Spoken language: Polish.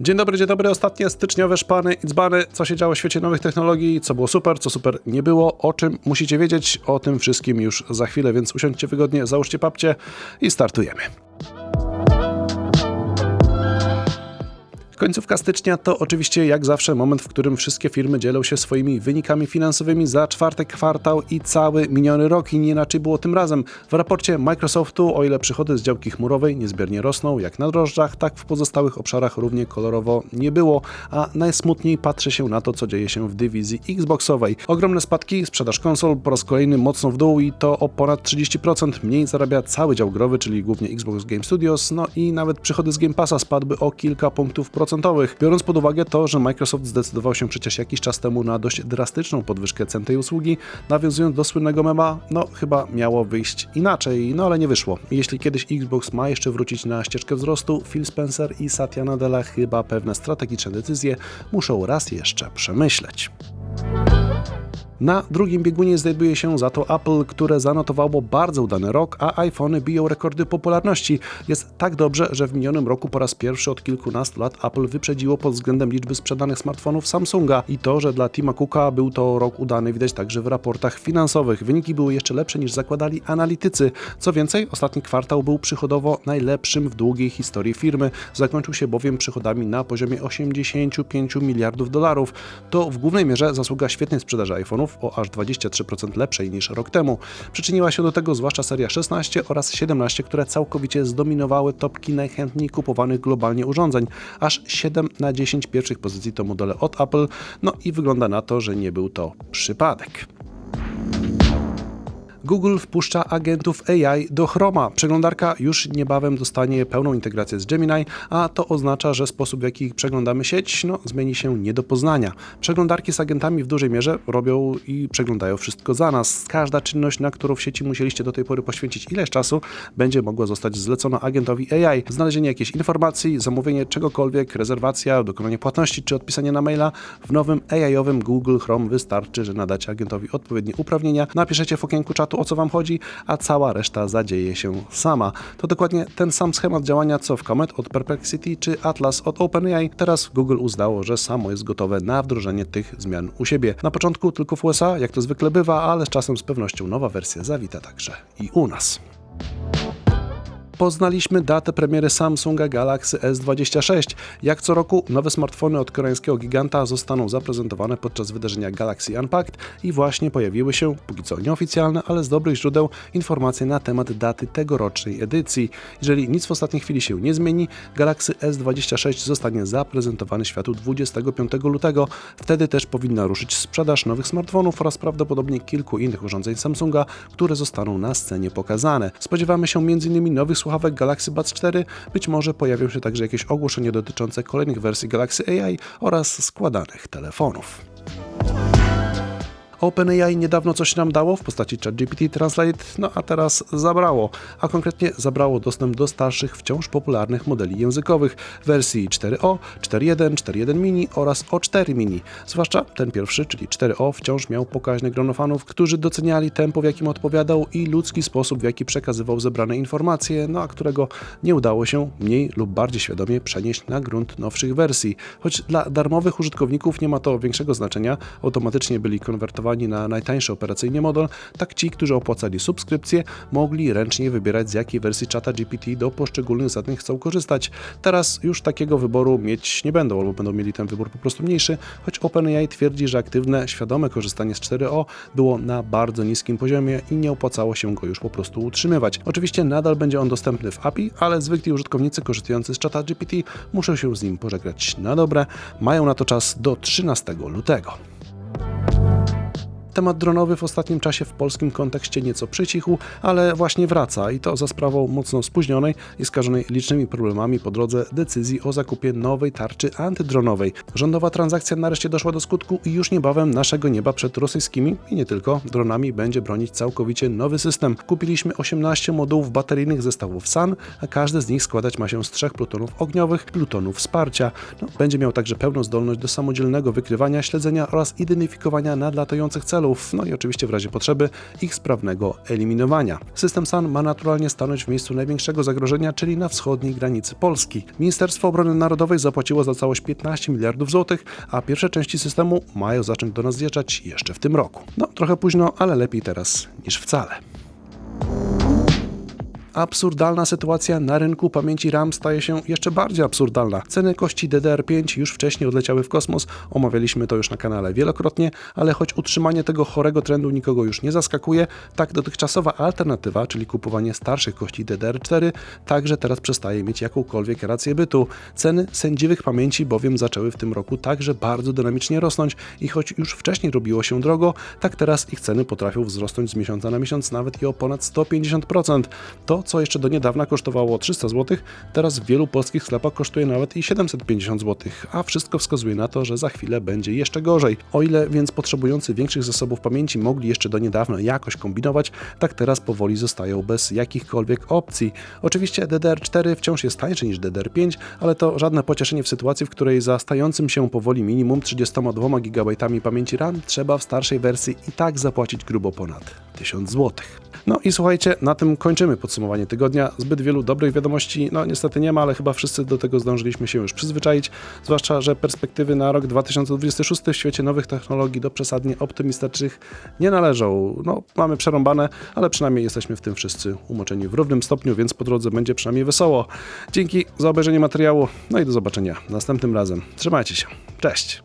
Dzień dobry, dzień dobry. Ostatnie styczniowe szpany i dzbany. Co się działo w świecie nowych technologii, co było super, co super nie było, o czym musicie wiedzieć. O tym wszystkim już za chwilę, więc usiądźcie wygodnie, załóżcie papcie i startujemy. Końcówka stycznia to oczywiście jak zawsze moment, w którym wszystkie firmy dzielą się swoimi wynikami finansowymi za czwarty kwartał i cały miniony rok i nie inaczej było tym razem. W raporcie Microsoftu, o ile przychody z działki chmurowej niezbiernie rosną, jak na drożdżach, tak w pozostałych obszarach równie kolorowo nie było, a najsmutniej patrzy się na to, co dzieje się w dywizji Xboxowej. Ogromne spadki, sprzedaż konsol po raz kolejny mocno w dół i to o ponad 30%. Mniej zarabia cały dział growy, czyli głównie Xbox Game Studios, no i nawet przychody z Game Passa spadły o kilka punktów procentowych procentowych, biorąc pod uwagę to, że Microsoft zdecydował się przecież jakiś czas temu na dość drastyczną podwyżkę cen tej usługi, nawiązując do słynnego mema, no chyba miało wyjść inaczej, no ale nie wyszło. Jeśli kiedyś Xbox ma jeszcze wrócić na ścieżkę wzrostu, Phil Spencer i Satya Nadella chyba pewne strategiczne decyzje muszą raz jeszcze przemyśleć. Na drugim biegunie znajduje się za to Apple, które zanotowało bardzo udany rok, a iPhony biją rekordy popularności. Jest tak dobrze, że w minionym roku po raz pierwszy od kilkunastu lat Apple wyprzedziło pod względem liczby sprzedanych smartfonów Samsunga i to, że dla Tima Cooka był to rok udany widać także w raportach finansowych. Wyniki były jeszcze lepsze niż zakładali analitycy. Co więcej, ostatni kwartał był przychodowo najlepszym w długiej historii firmy. Zakończył się bowiem przychodami na poziomie 85 miliardów dolarów. To w głównej mierze zasługa świetnej sprzedaży iPhone'ów, o aż 23% lepszej niż rok temu. Przyczyniła się do tego zwłaszcza seria 16 oraz 17, które całkowicie zdominowały topki najchętniej kupowanych globalnie urządzeń. Aż 7 na 10 pierwszych pozycji to modele od Apple, no i wygląda na to, że nie był to przypadek. Google wpuszcza agentów AI do Chroma. Przeglądarka już niebawem dostanie pełną integrację z Gemini, a to oznacza, że sposób w jaki przeglądamy sieć no, zmieni się nie do poznania. Przeglądarki z agentami w dużej mierze robią i przeglądają wszystko za nas. Każda czynność, na którą w sieci musieliście do tej pory poświęcić ileś czasu, będzie mogła zostać zlecona agentowi AI. Znalezienie jakiejś informacji, zamówienie czegokolwiek, rezerwacja, dokonanie płatności czy odpisanie na maila w nowym AI-owym Google Chrome wystarczy, że nadacie agentowi odpowiednie uprawnienia, napiszecie w okienku czatu o co Wam chodzi, a cała reszta zadzieje się sama. To dokładnie ten sam schemat działania co w Comet od Perplexity czy Atlas od OpenAI. Teraz Google uznało, że samo jest gotowe na wdrożenie tych zmian u siebie. Na początku tylko w USA, jak to zwykle bywa, ale z czasem z pewnością nowa wersja zawita także i u nas poznaliśmy datę premiery Samsunga Galaxy S26. Jak co roku, nowe smartfony od koreańskiego giganta zostaną zaprezentowane podczas wydarzenia Galaxy Unpacked i właśnie pojawiły się, póki co nieoficjalne, ale z dobrych źródeł, informacje na temat daty tegorocznej edycji. Jeżeli nic w ostatniej chwili się nie zmieni, Galaxy S26 zostanie zaprezentowany światu 25 lutego. Wtedy też powinna ruszyć sprzedaż nowych smartfonów oraz prawdopodobnie kilku innych urządzeń Samsunga, które zostaną na scenie pokazane. Spodziewamy się m.in. nowych słuchawek Galaxy Buds 4, być może pojawią się także jakieś ogłoszenia dotyczące kolejnych wersji Galaxy AI oraz składanych telefonów. OpenAI niedawno coś nam dało w postaci ChatGPT Translate, no a teraz zabrało, a konkretnie zabrało dostęp do starszych, wciąż popularnych modeli językowych wersji 4o, 4.1, 4.1 mini oraz O4 mini. Zwłaszcza ten pierwszy, czyli 4o, wciąż miał pokaźne grono fanów, którzy doceniali tempo, w jakim odpowiadał i ludzki sposób, w jaki przekazywał zebrane informacje, no a którego nie udało się mniej lub bardziej świadomie przenieść na grunt nowszych wersji. Choć dla darmowych użytkowników nie ma to większego znaczenia, automatycznie byli konwertowani na najtańszy operacyjnie model, tak ci, którzy opłacali subskrypcję, mogli ręcznie wybierać z jakiej wersji czata GPT do poszczególnych zadań chcą korzystać. Teraz już takiego wyboru mieć nie będą, albo będą mieli ten wybór po prostu mniejszy, choć OpenAI twierdzi, że aktywne, świadome korzystanie z 4O było na bardzo niskim poziomie i nie opłacało się go już po prostu utrzymywać. Oczywiście nadal będzie on dostępny w API, ale zwykli użytkownicy korzystający z czata GPT muszą się z nim pożegnać na dobre. Mają na to czas do 13 lutego. Temat dronowy w ostatnim czasie w polskim kontekście nieco przycichł, ale właśnie wraca i to za sprawą mocno spóźnionej i skażonej licznymi problemami po drodze decyzji o zakupie nowej tarczy antydronowej. Rządowa transakcja nareszcie doszła do skutku i już niebawem naszego nieba przed rosyjskimi i nie tylko dronami będzie bronić całkowicie nowy system. Kupiliśmy 18 modułów bateryjnych zestawów SAN, a każdy z nich składać ma się z trzech plutonów ogniowych, plutonów wsparcia. No, będzie miał także pełną zdolność do samodzielnego wykrywania, śledzenia oraz identyfikowania nadlatających celów no i oczywiście w razie potrzeby ich sprawnego eliminowania. System SAN ma naturalnie stanąć w miejscu największego zagrożenia, czyli na wschodniej granicy Polski. Ministerstwo Obrony Narodowej zapłaciło za całość 15 miliardów złotych, a pierwsze części systemu mają zacząć do nas zjeżdżać jeszcze w tym roku. No, trochę późno, ale lepiej teraz niż wcale. Absurdalna sytuacja na rynku pamięci RAM staje się jeszcze bardziej absurdalna. Ceny kości DDR5 już wcześniej odleciały w kosmos, omawialiśmy to już na kanale wielokrotnie, ale choć utrzymanie tego chorego trendu nikogo już nie zaskakuje, tak dotychczasowa alternatywa, czyli kupowanie starszych kości DDR4, także teraz przestaje mieć jakąkolwiek rację bytu. Ceny sędziwych pamięci bowiem zaczęły w tym roku także bardzo dynamicznie rosnąć i choć już wcześniej robiło się drogo, tak teraz ich ceny potrafią wzrosnąć z miesiąca na miesiąc nawet i o ponad 150%. To, co jeszcze do niedawna kosztowało 300 zł, teraz w wielu polskich sklepach kosztuje nawet i 750 zł, a wszystko wskazuje na to, że za chwilę będzie jeszcze gorzej. O ile więc potrzebujący większych zasobów pamięci mogli jeszcze do niedawna jakoś kombinować, tak teraz powoli zostają bez jakichkolwiek opcji. Oczywiście DDR4 wciąż jest tańszy niż DDR5, ale to żadne pocieszenie w sytuacji, w której za stającym się powoli minimum 32 GB pamięci RAM trzeba w starszej wersji i tak zapłacić grubo ponad 1000 zł. No i słuchajcie, na tym kończymy podsumowanie tygodnia. Zbyt wielu dobrych wiadomości, no niestety nie ma, ale chyba wszyscy do tego zdążyliśmy się już przyzwyczaić. Zwłaszcza, że perspektywy na rok 2026 w świecie nowych technologii do przesadnie optymistycznych nie należą. No, mamy przerąbane, ale przynajmniej jesteśmy w tym wszyscy umoczeni w równym stopniu, więc po drodze będzie przynajmniej wesoło. Dzięki za obejrzenie materiału, no i do zobaczenia następnym razem. Trzymajcie się. Cześć!